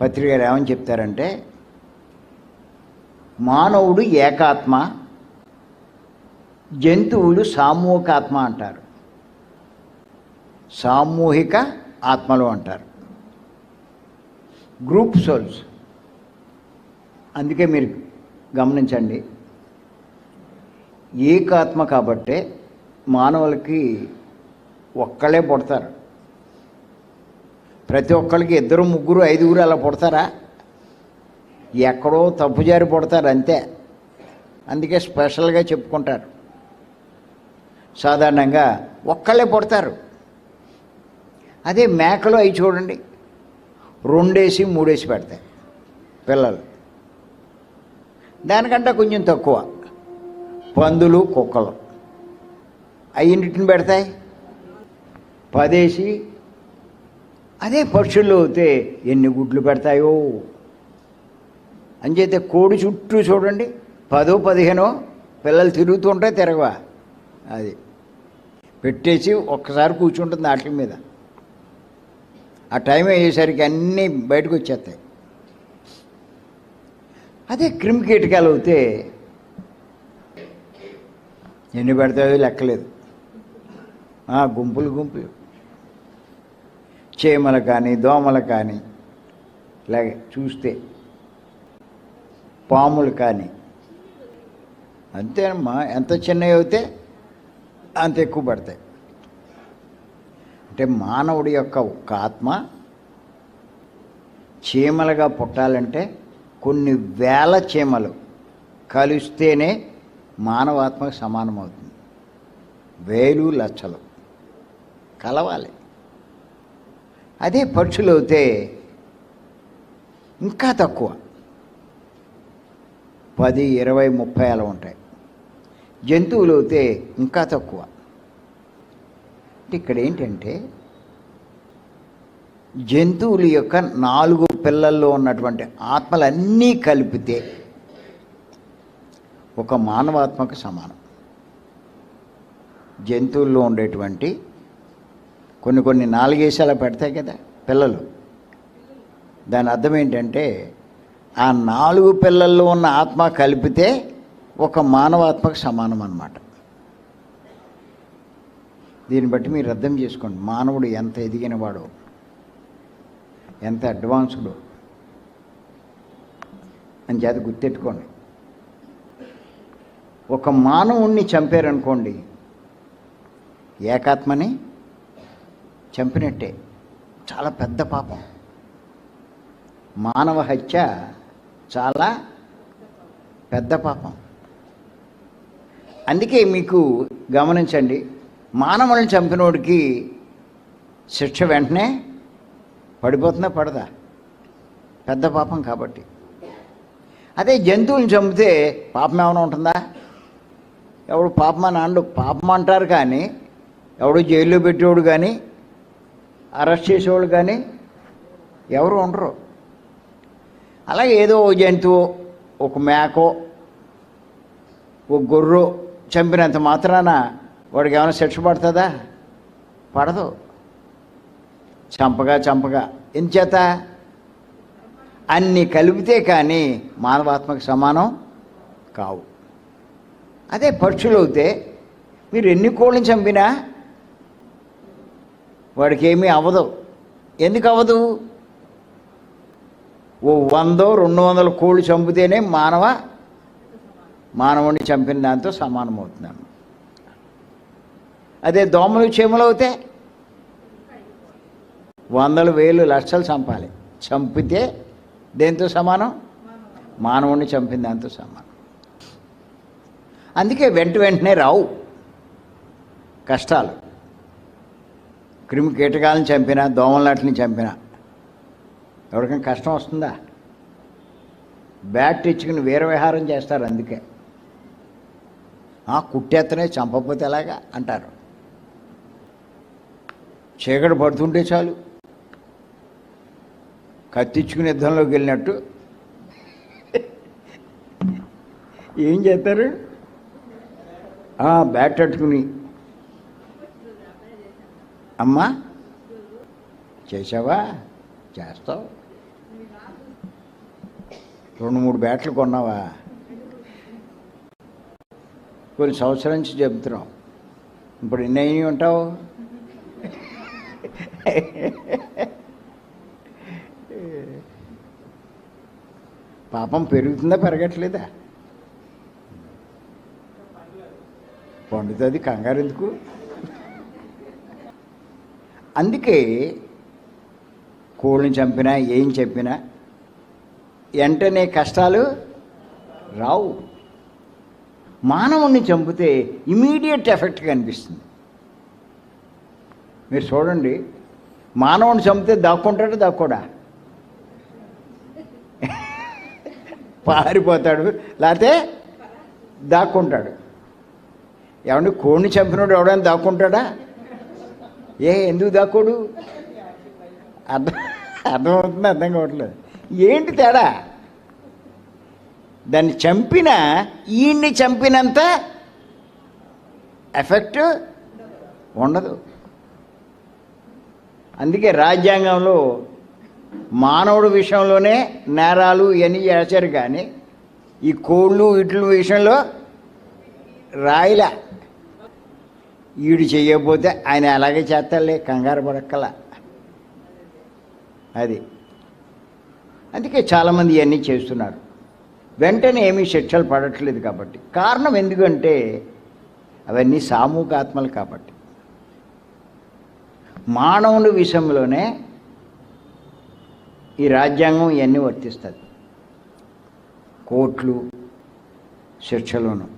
పత్రికలు ఏమని చెప్తారంటే మానవుడు ఏకాత్మ జంతువులు సామూహికాత్మ అంటారు. సామూహిక ఆత్మలు అంటారు. Group souls. అందుకే మీరు గమనించండి. ఏకాత్మ కాబట్టే మానవులకి ఒక్కళ్ళే పుడతారు. ప్రతి ఒక్కరికి ఇద్దరు ముగ్గురు ఐదుగురు అలా పుడతారా? ఎక్కడో తప్పుజారి పుడతారు అంతే. అందుకే స్పెషల్గా చెప్పుకుంటారు. సాధారణంగా ఒక్కళ్ళే పుడతారు. అదే మేకలు అవి చూడండి. రెండేసి మూడేసి పెడతాయి పిల్లలు. దానికంటే కొంచెం తక్కువ. పందులు కుక్కలు. అయ్యింటిని పెడతాయి. పదేసి అదే పక్షుల్లో అయితే ఎన్ని గుడ్లు పెడతాయో. అంచేతే కోడి చుట్టూ చూడండి పదో పదిహేనో పిల్లలు తిరుగుతుంటే తిరగవా అది పెట్టేసి ఒక్కసారి కూర్చుంటుంది వాటి మీద. ఆ టైం అయ్యేసరికి అన్నీ బయటకు వచ్చేస్తాయి. అదే క్రిమి కీటకాలు అవుతే ఎన్ని పెడతాయో లెక్కలేదు. గుంపులు గుంపులు. చీమలు కానీ దోమలు కానీ ఇలాగే చూస్తే పాములు కానీ. అంతేనమ్మా ఎంత చిన్నవి అవుతే అంత ఎక్కువ పడతాయి. అంటే మానవుడి యొక్క ఒక్క ఆత్మ చీమలుగా పుట్టాలంటే కొన్ని వేల చీమలు కలిస్తేనే మానవాత్మకు సమానమవుతుంది. వేలు లచ్చలు కలవాలి. అదే పక్షులు అయితే ఇంకా తక్కువ. పది ఇరవై ముప్పై అలా ఉంటాయి. జంతువులు అయితే ఇంకా తక్కువ. ఇక్కడ ఏంటంటే జంతువుల యొక్క నాలుగు పిల్లల్లో ఉన్నటువంటి ఆత్మలన్నీ కలిపితే ఒక మానవాత్మకు సమానం. జంతువుల్లో ఉండేటువంటి కొన్ని కొన్ని నాలుగేసాల పెడతాయి కదా పిల్లలు. దాని అర్థం ఏంటంటే ఆ నాలుగు పిల్లల్లో ఉన్న ఆత్మ కలిపితే ఒక మానవాత్మకు సమానం అన్నమాట. దీన్ని బట్టి మీరు అర్థం చేసుకోండి మానవుడు ఎంత ఎదిగినవాడో ఎంత అడ్వాన్స్డో అని చేత గుర్తెట్టుకోండి. ఒక మానవుణ్ణి చంపారనుకోండి ఏకాత్మని చంపినట్టే. చాలా పెద్ద పాపం. మానవ హత్య చాలా పెద్ద పాపం. అందుకే మీకు గమనించండి మానవులను చంపినోడికి శిక్ష వెంటనే పడిపోతుందా పడదా? పెద్ద పాపం కాబట్టి. అదే జంతువులను చంపితే పాపం ఏమైనా ఉంటుందా? ఎవడు పాపం అని పాపం అంటారు కానీ ఎవడు జైల్లో పెట్టేవాడు కానీ అరెస్ట్ చేసేవాళ్ళు కానీ ఎవరు ఉండరు. అలాగే ఏదో ఓ జంతువు ఒక మేకో ఒక గొర్రె చంపినంత మాత్రాన వాడికి ఏమైనా శిక్ష పడుతుందా? పడదు. చంపగా చంపగా. ఎంచేత అన్ని కలిపితే కానీ మానవాత్మకు సమానం కావు. అదే పక్షులు అయితే మీరు ఎన్ని కోళ్ళని చంపినా వాడికి ఏమీ అవ్వదు. ఎందుకు అవ్వదు ఓ వందో రెండు వందల కోళ్ళు చంపితేనే మానవ మానవుడిని చంపిన దాంతో సమానమవుతున్నాను అదే దోమలు చెములు అవుతే వందలు వేలు లక్షలు చంపాలి. చంపితే దేంతో సమానం? మానవుడిని చంపిన దాంతో సమానం. అందుకే వెంట వెంటనే రావు. కష్టాలు. క్రిమి కీటకాలను చంపినా దోమలాటిని చంపినా. ఎవరికైనా కష్టం వస్తుందా? బ్యాట్ ఇచ్చుకుని వీరవిహారం చేస్తారు అందుకే. కుట్టేత్తనే చంపకపోతే ఎలాగా? అంటారు. చీకటి పడుతుంటే చాలు. కత్తిచ్చుకుని యుద్ధంలోకి వెళ్ళినట్టు. ఏం చేస్తారు? బ్యాట్ పెట్టుకుని అమ్మా చేసావా? చేస్తావు. రెండు మూడు బ్యాట్లు కొన్నావా? కొన్ని సంవత్సరాల నుంచి చెబుతున్నాం ఇప్పుడు ఎన్ని అయినాయి ఉంటావు? పాపం పెరుగుతుందా పెరగట్లేదా? పండుతుంది కంగారు ఎందుకు? అందుకే కోళ్ళని చంపినా ఏం చెప్పినా వెంటనే కష్టాలు రావు. మానవుణ్ణి చంపితే ఇమీడియట్ ఎఫెక్ట్ కనిపిస్తుంది. మీరు చూడండి మానవుని చంపితే దాక్కుంటాడు దాక్కోడా? పారిపోతాడు లేకపోతే దాక్కుంటాడు. ఏమంటే కోడిని చంపినోడు ఎవడైనా దాక్కుంటాడా? ఏ ఎందుకు దాక్కోడు? అర్థం అర్థమవుతుంది? అర్థం కావట్లేదు. ఏంటి తేడా? దాన్ని చంపిన ఈయన్ని చంపినంత ఎఫెక్ట్ ఉండదు. అందుకే రాజ్యాంగంలో మానవుడు విషయంలోనే నేరాలు ఇవన్నీ చేశారు కానీ ఈ కోళ్ళు ఇట్ల విషయంలో రాయిలా. ఈడు చేయకపోతే ఆయన అలాగే చేస్తాలే కంగారు పడక్కల. అది. అందుకే చాలామంది ఇవన్నీ చేస్తున్నారు. వెంటనే ఏమీ శిక్షలు పడట్లేదు కాబట్టి. కారణం ఎందుకంటే అవన్నీ సామూహిక ఆత్మలు కాబట్టి. మానవుని విషయంలోనే ఈ రాజ్యాంగం ఇవన్నీ వర్తిస్తుంది. కోట్లు శిక్షలోను.